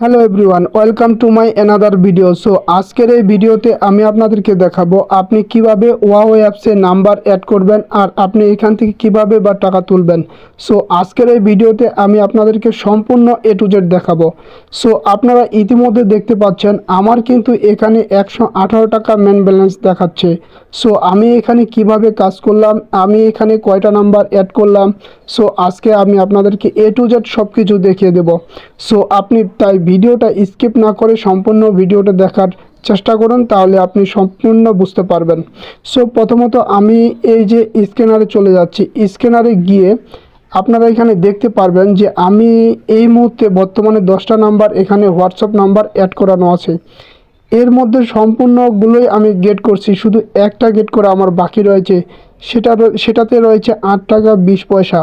Hello everyone welcome to my another video so আজকের এই ভিডিওতে আমি আপনাদেরকে দেখাবো আপনি কীভাবে ওয়াও অ্যাপসে নাম্বার অ্যাড করবেন আর আপনি এখান থেকে কীভাবে বা টাকা তুলবেন। সো আজকের এই ভিডিওতে আমি আপনাদেরকে সম্পূর্ণ এ টু জেড দেখাবো। সো আপনারা ইতিমধ্যে দেখতে পাচ্ছেন, আমার কিন্তু এখানে একশো আঠারো টাকা মেন ব্যালেন্স দেখাচ্ছে। সো আমি এখানে কীভাবে কাজ করলাম, আমি এখানে কয়টা নাম্বার অ্যাড করলাম। সো আজকে আমি আপনাদেরকে এ টু জেড সব কিছু দেখিয়ে দেব। সো আপনি তাই ভিডিওটা স্কিপ না করে সম্পূর্ণ ভিডিওটা দেখার চেষ্টা করুন, তাহলে আপনি সম্পূর্ণ বুঝতে পারবেন। সো প্রথমত আমি এই যে স্ক্যানারে চলে যাচ্ছি। স্ক্যানারে গিয়ে আপনারা এখানে দেখতে পারবেন যে আমি এই মুহূর্তে বর্তমানে দশটা নাম্বার, এখানে হোয়াটসঅ্যাপ নাম্বার অ্যাড করানো আছে। এর মধ্যে সম্পূর্ণগুলোই আমি গেট করছি, শুধু একটা গেট করে আমার বাকি রয়েছে। সেটা সেটাতে রয়েছে আট টাকা বিশ পয়সা।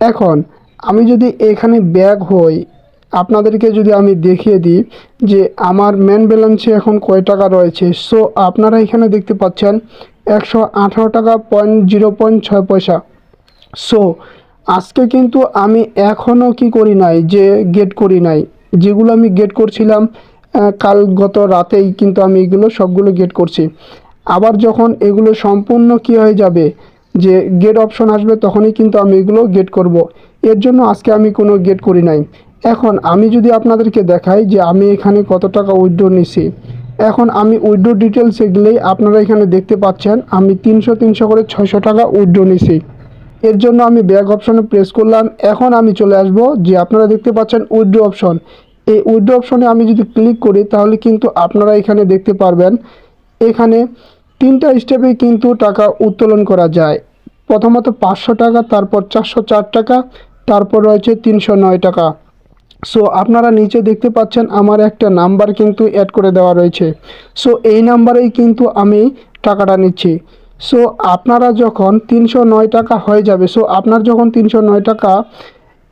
এখন, আমি যদি এখানে ব্যাগ হই, আপনাদেরকে যদি আমি দেখিয়ে দিই যে আমার মেন ব্যালেন্সে এখন কয় টাকা রয়েছে সো আপনারা এখানে দেখতে পাচ্ছেন একশো আঠারো টাকা পয়েন্ট জিরো পয়েন্ট ছয় পয়সা। সো আজকে কিন্তু আমি এখনও কি করি নাই, যে গেট করি নাই। যেগুলো আমি গেট করছিলাম কাল গত রাতেই কিন্তু আমি এগুলো সবগুলো গেট করছি। আবার যখন এগুলো সম্পূর্ণ কি হয়ে যাবে, যে গেট অপশন আসবে, তখনই কিন্তু আমি এগুলো গেট করব। এর জন্য আজকে আমি কোনো গেট করি নাই। এখন আমি যদি আপনাদেরকে দেখাই যে আমি এখানে কত টাকা উইথড্র নিছি। এখন আমি উইথড্র ডিটেলসে গেলেই আপনারা এখানে দেখতে পাচ্ছেন, আমি তিনশো তিনশো করে ছয়শো টাকা উইথড্র নিছি। এর জন্য আমি ব্যাক অপশনে প্রেস করলাম। এখন আমি চলে আসব যে আপনারা দেখতে পাচ্ছেন উইথড্র অপশন এই উইথড্র অপশনে আমি যদি ক্লিক করি, তাহলে কিন্তু আপনারা এখানে দেখতে পারবেন, এখানে তিনটা স্টেপে কিন্তু টাকা উত্তোলন করা যায়। প্রথমত পাঁচশো টাকা, তারপর চারশো চার টাকা, তারপর রয়েছে তিনশো নয় টাকা। সো আপনারা নিচে দেখতে পাচ্ছেন আমার একটা নাম্বার কিন্তু অ্যাড করে দেওয়া রয়েছে। সো এই নাম্বারেই কিন্তু আমি টাকাটা নিচ্ছি। সো আপনারা যখন তিনশো নয় টাকা হয়ে যাবে সো আপনার যখন তিনশো নয় টাকা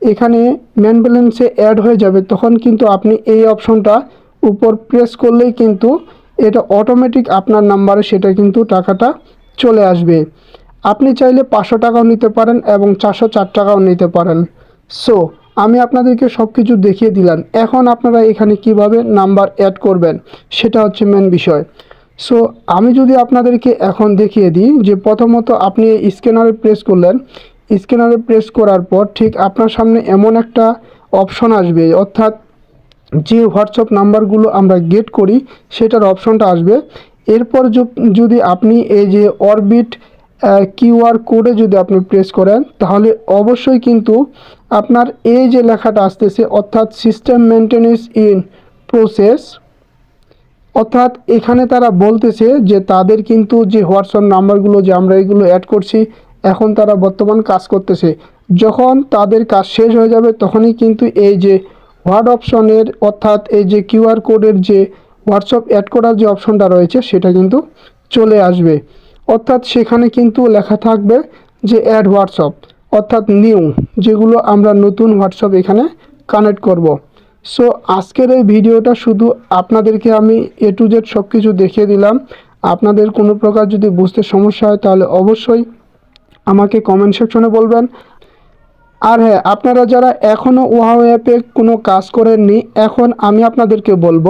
এখানে ম্যান ব্যালেন্সে অ্যাড হয়ে যাবে, তখন কিন্তু আপনি এই অপশনটা উপর প্রেস করলেই কিন্তু এটা অটোমেটিক আপনার নাম্বারে সেটা কিন্তু টাকাটা চলে আসবে। আপনি চাইলে পাঁচশো টাকাও নিতে পারেন এবং চারশো চার টাকাও নিতে পারেন। সো আমি আপনাদেরকে সব কিছু দেখিয়ে দিলাম। এখন আপনারা এখানে কীভাবে নাম্বার অ্যাড করবেন, সেটা হচ্ছে মেন বিষয়। সো আমি যদি আপনাদেরকে এখন দেখিয়ে দিই যে প্রথমত আপনি স্ক্যানারে প্রেস করলেন। স্ক্যানারে প্রেস করার পর ঠিক আপনার সামনে এমন একটা অপশন আসবে, অর্থাৎ যে হোয়াটসঅ্যাপ নাম্বারগুলো আমরা গেট করি, সেটার অপশনটা আসবে। এরপর যদি আপনি এই যে অরবিট কিউআর কোডে যদি আপনি প্রেস করেন, তাহলে অবশ্যই কিন্তু আপনার এই যে লেখাটা আসতেছে, অর্থাৎ সিস্টেম মেনটেন্যান্স ইন প্রসেস অর্থাৎ এখানে তারা বলতেছে যে তাদের কিন্তু যে হোয়াটসঅ্যাপ নাম্বারগুলো যে আমরা এগুলো অ্যাড করছি, এখন তারা বর্তমান কাজ করতেছে। যখন তাদের কাজ শেষ হয়ে যাবে, তখনই কিন্তু এই যে হোয়াট অপশনের অর্থাৎ এই যে কিউআর কোডের যে হোয়াটসঅ্যাপ অ্যাড করার যে অপশনটা রয়েছে, সেটা কিন্তু চলে আসবে। অর্থাৎ সেখানে কিন্তু লেখা থাকবে যে অ্যাড হোয়াটসঅ্যাপ অর্থাৎ নিউ যেগুলো আমরা নতুন হোয়াটসঅ্যাপ এখানে কানেক্ট করব। সো আজকের এই ভিডিওটা শুধু আপনাদেরকে আমি এ টু জেড সব কিছু দেখিয়ে দিলাম। আপনাদের কোনো প্রকার যদি বুঝতে সমস্যা হয়, তাহলে অবশ্যই আমাকে কমেন্ট সেকশনে বলবেন। আর হ্যাঁ আপনারা যারা এখনও ওয়াও অ্যাপে কোনো কাজ করেননি, এখন আমি আপনাদেরকে বলব,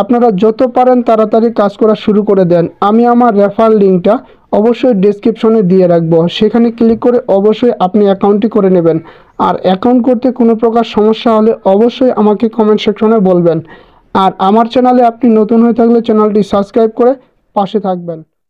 আপনারা যত পারেন তাড়াতাড়ি কাজ করা শুরু করে দেন। আমি আমার রেফার লিঙ্কটা অবশ্যই ডেসক্রিপশনে দিয়ে রাখব। সেখানে ক্লিক করে অবশ্যই আপনি অ্যাকাউন্টটি করে নেবেন। আর অ্যাকাউন্ট করতে কোনো প্রকার সমস্যা হলে অবশ্যই আমাকে কমেন্ট সেকশনে বলবেন। আর আমার চ্যানেলে আপনি নতুন হয়ে থাকলে চ্যানেলটি সাবস্ক্রাইব করে পাশে থাকবেন।